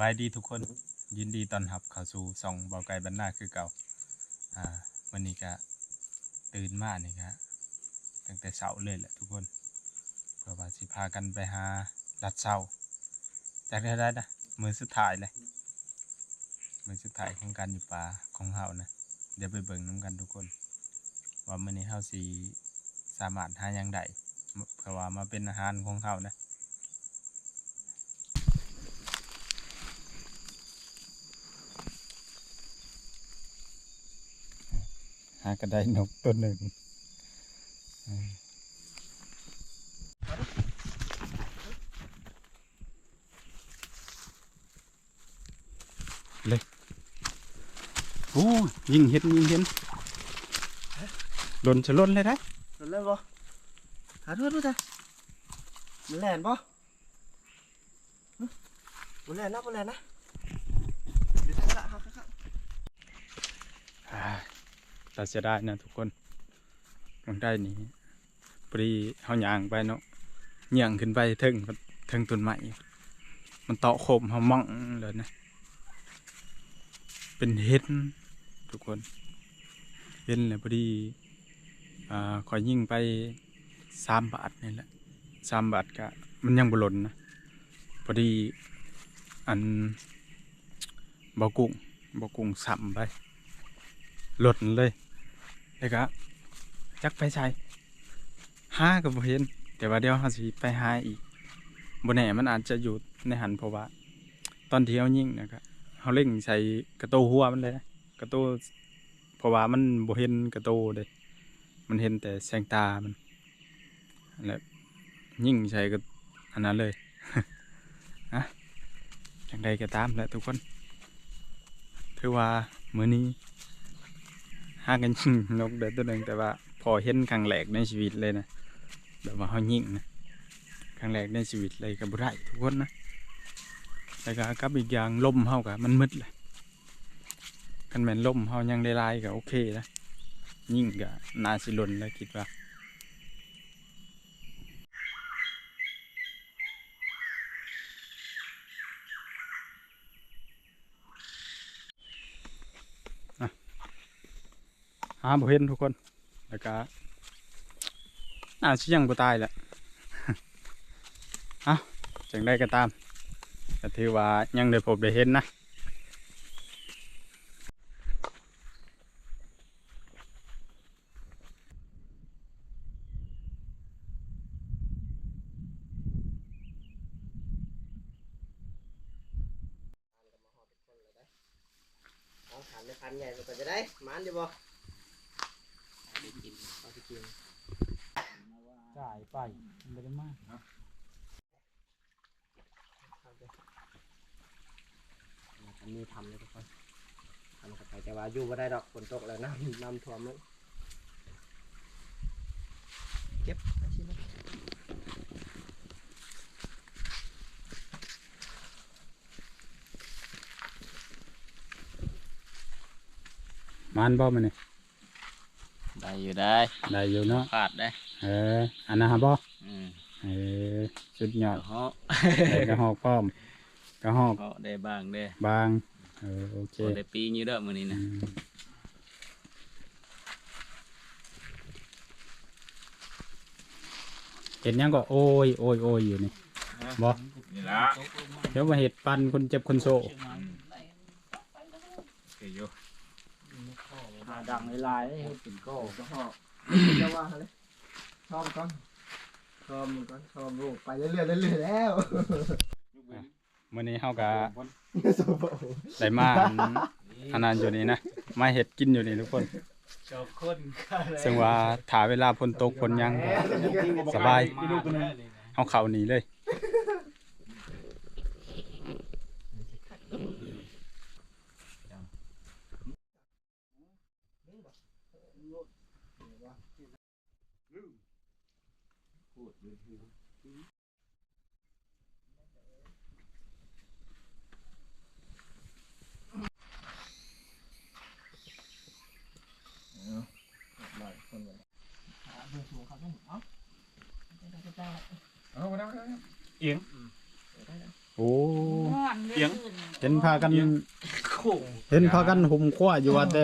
บายดีทุกคนยินดีตอนรับเข้าสู่สองเบาไก่บรรณาคือเก่าอ่าวันนี้ก็ตื่นมานี่ก็ตั้งแต่เช้าเลยแหละทุกคนเพื่อว่าสิพากันไปหาลัดเช้าจากได้ได้นะมือสุดท้ายเลยมือสุดท้ายของการอยู่ป่าของเฮานะเดี๋ยวไปเบิ่งน้ำกันทุกคน ว่ามื้อนี้เฮาสิสามารถหาหยังได้เพื่อว่ามาเป็นอาหารของเฮานะากระไดนกตัวหนึ่งเลยโอ้ยิงเห็นยิงเห็นหล่นจะหล่นเลยได้โดนเล่นบ่หาด้วยด้วยจ้ะมันแล่นบ่หึมันแล่นนะมันแล่นนะเดี๋ยวละครับครับ อ่า แต่เสียดายนะทุกคนมันได้นี่ปรีเฮาหยางไปเนาะเหี่ยงขึ้นไปถึงถึงต้นไม้มันเตาะโคมเฮามองเลยนะ เป็นเห็ดทุกคน เห็นเลยพอดีอ่าขอยยิ่งไปสามบาทนี่แหละสามบาทก็มันยังบหลนนะ พอดีอันบากุ้งบากุ้งสัมไปหล่นเลย แล้วก็จักไปใช้ห้าก็บ่เห็นแต่ว่าเดี๋ยวเขาสิไปหาอีกบนแหน่มันอาจจะอยู่ในหันเพราะว่า ตอนเที่เขายิงนะครับเขาเล่งใส่กระโตหัวมันเลยนะกระโตเพราะว่ามันบเห็นกระโตเลยมันเห็นแต่แสงตามันแล้วยิ่งใส่ก็อันนั้นเลยอะจังใดก็ตามแหละทุกคน ถือว่ามื้อนี้ ห้ากันยิงนกเด็ดตัวหนึ่งแต่ว่าพอเห็นครั้งแรกในชีวิตเลยนะแบบว่าเขายิงนะครั้งแรกในชีวิตเลยกับไรทุกคนนะแต่ก็กับอีกอย่างลมเข้ากับมันมืดเลยกันแม่นลมเขายังได้ลายก็โอเคนะยิ่งก็นาสิลนแล้วคิดว่าาบ่เห็นทุกคนแล้วก็น่าสิยังบ่ตายแหละเอ้าจังได้ก็ตามก็ถือว่ายังได้พบได้เห็นนะเอาขันในขันใหญ่ก็จะได้มันดีบ่เอาไป กินจ่ายไปไม่ได้มากอันนี้ทำเลยทุกคนทำกับไปแต่ว่าอยู่บ่ได้ดอกฝนตกแล้วน้ำน้ำท่วมมันเก็บเอาชิ้นนั้นมันบ่มันนี่ย ได้อยู่ได้ได้อยู่เนาะขาดได้เอออันนั้นฮะบ่อืมเออสุดยอดเหาะได้กระหอกพร้อมกระหอกเหาะได้บ้างเด้บางเออโอเคพอได้ปีนี้เด้อมื้อนี้อืนะมเห็นยังก็โอ้ยโอ้ยโอ้ยอยู่นี่บ่นี่ละเดี๋ยวมาเห็ดปันคนเจ็บคนโซ เกยอยู่ หา ดังหลายๆให้กินโก้ก็ห่อจะว่าเลยชอบก่อนชอบมันก่อนชอบลูกไปเรื่อยๆเรื่อยๆแล้วมื้อนี้เฮาก็โซโบได้มาอันอันนั้นอยู่นี่นะมาเห็ดกินอยู่นี่ทุกคนชอบคนซึ่งว่าถ่าเวลาฝนตกฝนหยังก็สบายเฮาเข้านี่เลย เอามาได้โอ้เอียงเห็นพากันโค้งเห็นพากันหุมขั้วอยู่ว่าแต่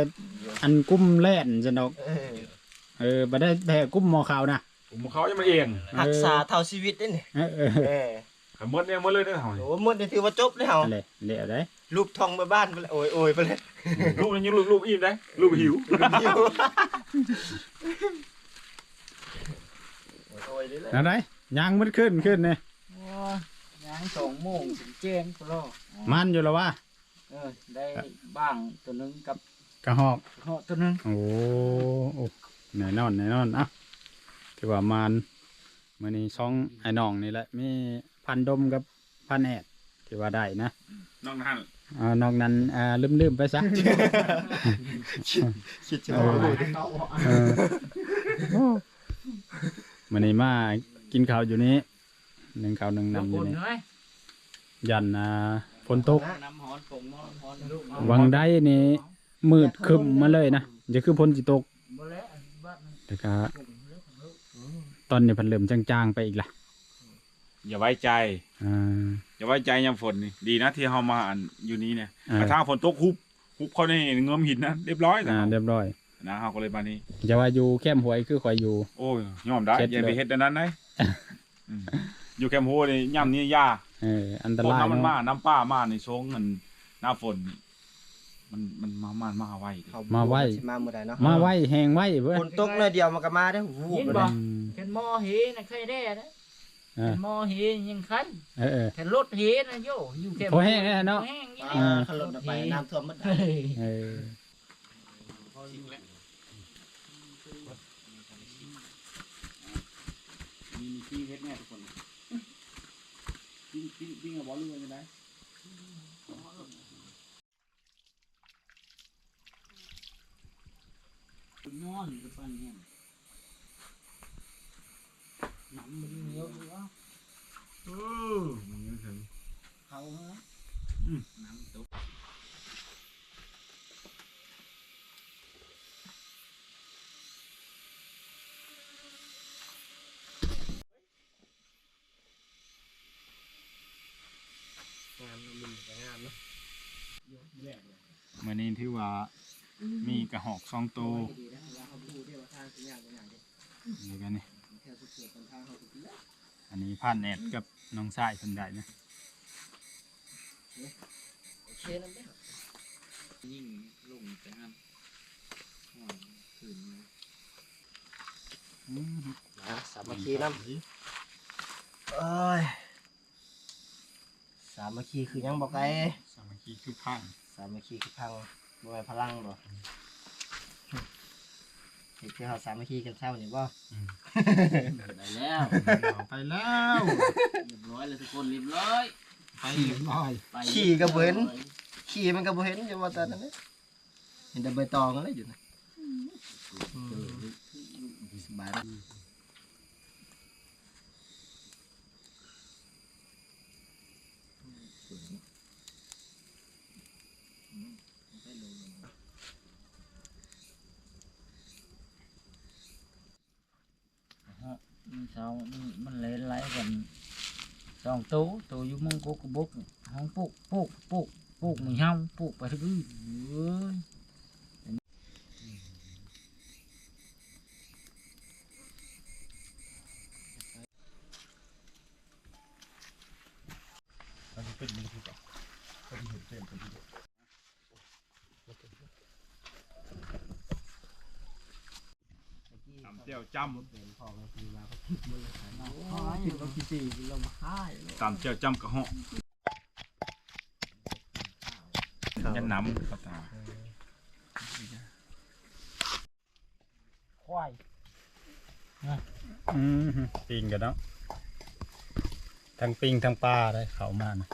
อันกุ้มแล่นจังดอกเออเออบ่ได้แพ้กุ้มหมอขาวนะผมเขาจะมาเองรักษาเท่าชีวิตได้นี่เออเออเออขมดเนี่ยหมดเลยเด้อเฮานี่โอ้หมดนี่ถือว่าจบแล้วอะไรเหลวได้รูปทองมาบ้านไปเลยโอ้ยโอ้ยไปเลยลูกนี่ยังลูกลูกอิ่มได้ลูกหิวโอ้ยเลยอะไรยางมันขึ้นขึ้นเนี่ยยังสองโมงถึงเจ้งพลอมันอยู่แล้วว่าเออได้บ้างตัวหนึงกับกระหอกเหาะตัวหนึงโอ้โอ้แน่นอนแน่นอนอะถือว่ามันมื้อนี้ช่องไอ้น้องนี่แหละมีพันดมกับพันแอดถือว่าได้นะน้องนั่นอ่านอกนั้นอ่าลืมๆไปซะ คิดจะเอบอกอเออ มื้อนี้มากินข้าวอยู่นี้หนึ่งข้าวหนึ่งน้ำอยู่นี่ไหมยันอ่าฝนตกน้ำหอนผงหม้อหอนลูกวังได้นี่มืดครึมมาเลยนะจะคือฝนสิตกบ่แล้วอันบ้านมันแต่ก็ตอนนี้เพันเริ่มจางๆไปอีกละอย่าไว้ใจอ่าอย่าไว้ใจยามฝนนี่ดีนะที่เฮามาอันอยู่นี้เนี่ยอ่ากระทั่งฝนตกฮุบฮุบเขาในเงื้อมหินนะเรียบร้อยอ่านะเรียบร้อย นะเฮาก็เลยมานี่จะว่าอยู่แคมป์หวยคือข่อยอยู่ โอ้ยยอมได้เช็ดอย่าไปเลยเฮ็ดอันนั้นได้อืมอยู่แคมป์โฮนี่ย่ำนี่ยาเอออันตฝนรายน้ำมันมาเนาะน้ำป้ามาในช่วงอันหน้าฝนนี่มันมันมามามาไวดิมาไว้มาเมื่อใดเนาะมาไว้แหงไว้เว้ยฝนตกเลยเดียวมันก็มาได้อวูบยินไปบ่เลยอืมเห็นหม้อเฮนะเคยได้นะเอเห็อนหม้อเฮยังคันเออเออ แต่รถเฮนะโยอยู่แค่พอแห้งแล้วเนาะพอแห้งอีอ่านี่ขันรถไปน้ำท่วมหมดเฮ้ยเออ มีที่เฮ็ดแน่ทุกคนปิ้งปิ้งปิ้งกับบอลลูนกันได้นอนกับปันเนี่ยหนังมันเหนียวอยู่วะเออมันยังถึงเขาฮะน้ำตก งามมันมีแต่งามเนาะ มื้อนี้ที่ว่ามีกระหอกสองตัวดีนะว่าเขาพูดได้ว่าทางสิอย่างอย่างเดียวนี่กันนี่แค่สุดเสียคนทางเขาสุดแล้วอันนี้พันแอดกับน้องชายเพิ่นได้นะโอเคนั่นเด้อยิ่งลงแต่งั้นห่อนขึ้นอืมมาสามัคคีน้ำเอ้ยสามัคคีคือหยังบอกไงสามัคคีคือพังสามัคคีคือพัง บ่แม่นพลังบ่เฮ็ดคือเฮาสามัคคีกันเช้านี่บ่ ได้แล้วไปแล้วเรียบร้อยเลยทุกคนเรียบร้อยไปเรียบร้อยไปขี่ก็บ่เห็นขี่มันก็บ่เห็นอยู่ว่าตอนนั้นเด้อเห็นแต่ใบตองอะไรอยู่นะอืมสบายนะมั เช้ามันมันเล่นไรกันสองตู้ตู้อยู่มุงกุกกบุกห้องปุกปุกปุกปุกมันห้องปุกไปทุกที่เอ้ย จียวจเป็นพ่อก็คือว่าเขาคิดมันเลยขายอ๋ออยู่กับพี่สี่เรามาค่ายำตำเจียวจำกระเหาะยันน้ำกระตาควายอืมปิงกันเนาะทั้งปิงทั้งปลาได้เขามานะ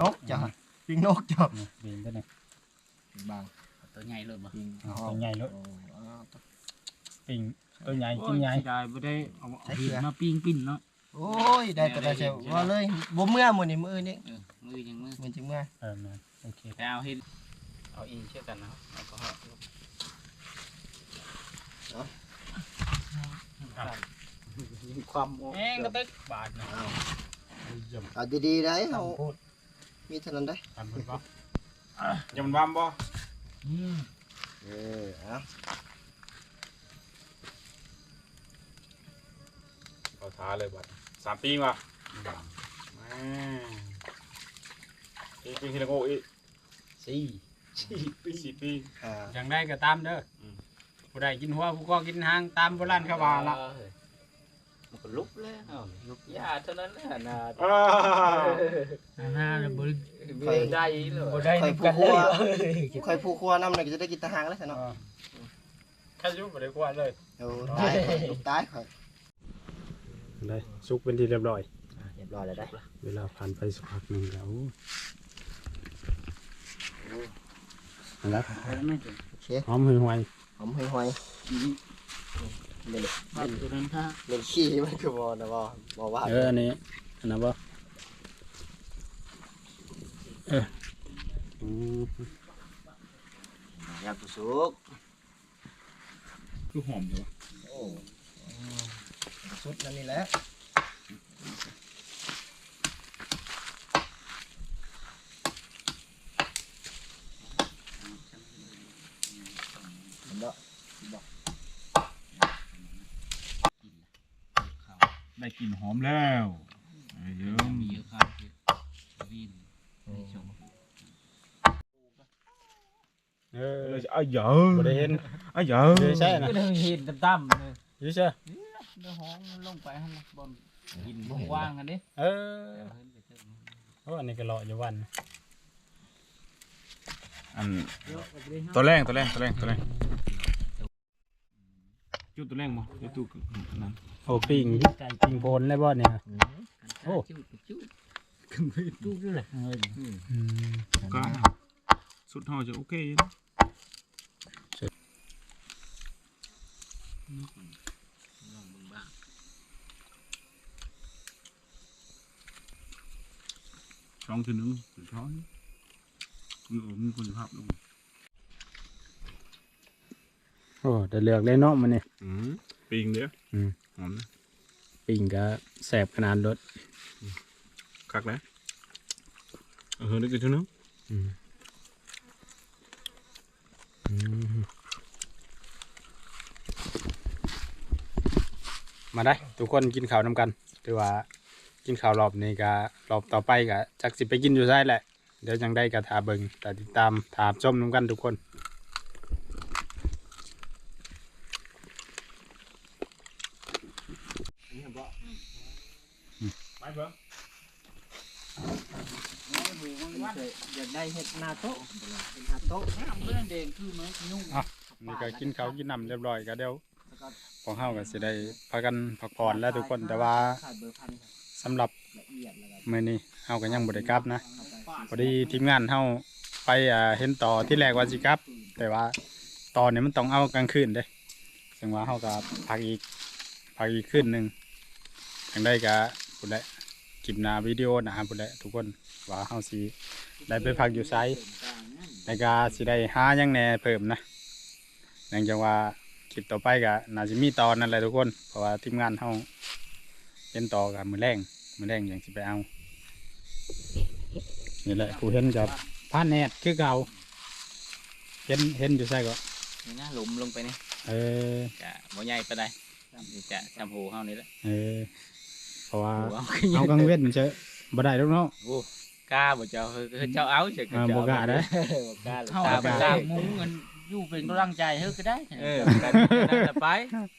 นกจ้ะ ปิงนกจ้ะนี่ปิงก็เนี่ยบางตัวใหญ่เลยบ่ปิงตัวใหญ่เลยโอ้อ้าวปิงตัวใหญ่กินใหญ่ได้บ่ได้เอาใส่เกลือมาปิ้งปิ้นเนาะโอ้ยได้แต่ได้เชียวว่าเลยบ่เมื่อมื้อนี้มื้อนี้เออมือยังมือมันจึงเมื่อเออนะโอเคไปเอาเห็นเอาอีเชื่อกันนะเอาก็ความแห้งก็ตึกบาทนะเอาดีๆได้เฮาพูด มีเท่านั้นได้ทำเพิ่นบ่อย่ามันบ้ามบ่อืมเออเอาเอาท้าเลยบัดสามปีว่ะแม่ปีปีที่ละโง่อีกสี่สี่ปีสี่ปี อ่า อย่างได้ก็ตามเด้ออม ผู้ใดกินหัวผู้ก็กินหางตามโบราณเขาว่าละ มันก็ลุกแล้วลุกยาเท่านั้นแหละนะอ้าน่าจะบริค่อยได้เลยบ่ค่ได้อยผู้ครัวค่อยผู้ครัวนำน่ะก็จะได้กินแตะหางแล้วซะเนาะแค่ยุ่บ่ได้กว่าเลยโอ้ตายค่อยลูกตายค่อยได้สุกเป็นที่เรียบร้อยเรียบร้อยแล้วได้ เวลาผ่านไปสักพักหนึงแล้วนั่นแหละโอเคหอมหือหวยหอมห่วยๆเล่นบ้านตัวนั้นถ้าเล่นขี้มันคือบ่นะบ่บ่ว่าเอออันนี้อันนั้นบ่เอออืมอยากผู้สุกคือหอมอยู่วะโอ้สุดนั่นนี่แหละ ได้กลิ่นหอมแล้วเอ้ยเยิ้มมีเยอะครับวินในชมเออเลยอ้ยเยอะบ่ได้เห็นเอ้ยเยอะเออใช่นะก็เห็นตั้มๆเลยอยู่เชื่อเดี๋ยวห้องมันลงไปให้มันบนหินว่างๆกันดิเออโอ้อันนี้ก็เลาะอยู่วันอันตัวแรงตัวแรงตัวแรงตัวแรง จุดตัวแรงบ่จุดตู้นั้นโอ้ปิ่งไก่ปิ่งโพนเลยบ่เนี่ยโอ้จุดจุดจุดด้วยเลยอืมก็สุดเฮาจะโอเคอยู่นะลองมึงบ้างช้องทีนึงสุดช้อนมือโอ้มีคุณภาพลง โอ้ได้เลือกเลยเนาะมันนี่อืมปิงเด้ออืมหอมนะปิ่งก็แสบขนาดรถคักแล้วเออนึกถึงทีนึงอืมอืมมาได้ ทุกคนกินข้าวนำกันถือว่ากินข้าวรอบนี้ก็รอบต่อไปก็จักสิไปกินอยู่ได้แหละ เดี๋ยวจังได้ก็ถาเบิงแต่ติดตามถามชมนำกันทุกคน ไปเบิ่ง อยากได้เห็ดห นาโต๊ะนาโต๊ะน้ำเรื่องแดงคือมันยุ่งนี่ก็กินเขากินน้ำเรียบร้อยก็เดี๋ยวพวกเฮาก็สิได้พากันพักผ่อนแล้วทุกคนแต่ว่าขาดเบอร์พันครับสำหรับเมื้อนี้เฮาก็ยังบ่ได้กลับนะพอดีทีมงานเฮาไปอ่าเห็นต่อที่แรกว่าสิกลับ แต่ว่าตอนนี้มันต้องเอากลางคืนเด้ซึ่งว่าเฮาก็พักอีกพักอีกคืนหนึงจังได้ก็พุ่นแหละคลิปหน้าวิดีโอหน้าพุ่นแหละทุกคนว่าเฮาสิ ได้ไปพักอยู่ไสแล้วก็สิได้หาหยังแหน่เพิ่มนะเนื่องจากว่าคลิปต่อไปก็น่าจะมีตอนนั่นแหละทุกคน เพราะว่าทีมงานเฮาเห็นต่อกับมื้อแรงมื้อแรงอย่างสิไปเอา นี่แหละผู้เห็นกับผ้าแนดคือเก่าเห็นเห็นอยู่ใช่ก็นี่นะหลุมลงไปนี่เออจะบ่ใหญ่ปานใดนี่จะจำหูเฮานี่แหละเออเพราะว่าหูเอาเอากังเว้นเจอบ่ได้ลูกเนาะโอ้ กล้าบ่เจ้าเฮ้ยเจ้าเอาเจ้าอ่าบ่กล้าเด้อบ่กล้าเลยเฮาไปตามมุ้งเงินอยู่เป็นกำลังใจเฮ้ยก็ได้เออกันนั่นแหละไป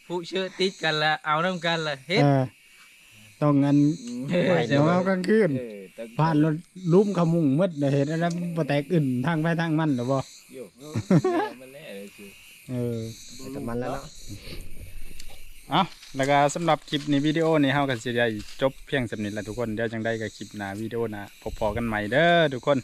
ผู้เชื่อติดกันละเอาน้ำกันละเฮ็ดเออต้องเงินเออไปใช่เนาะไหมเอากลางคืนเออต้องผ่านรถลุ่มขมุงหมืดเดี๋ยวเห็นอันนั้นบ่แตกอื่นทางไปทางมันหรอบ่โยกมันแล้วเลยสิเออแต่มันแล้วเนาะเอา แล้วก็สำหรับคลิปนี้วิดีโอนี้เฮาก็สิได้จบเพียงสำนิดแหละทุกคนเดี๋ยวจังได้กับคลิปหน้าวิดีโอหน้าพบพอกันใหม่เด้อทุกคน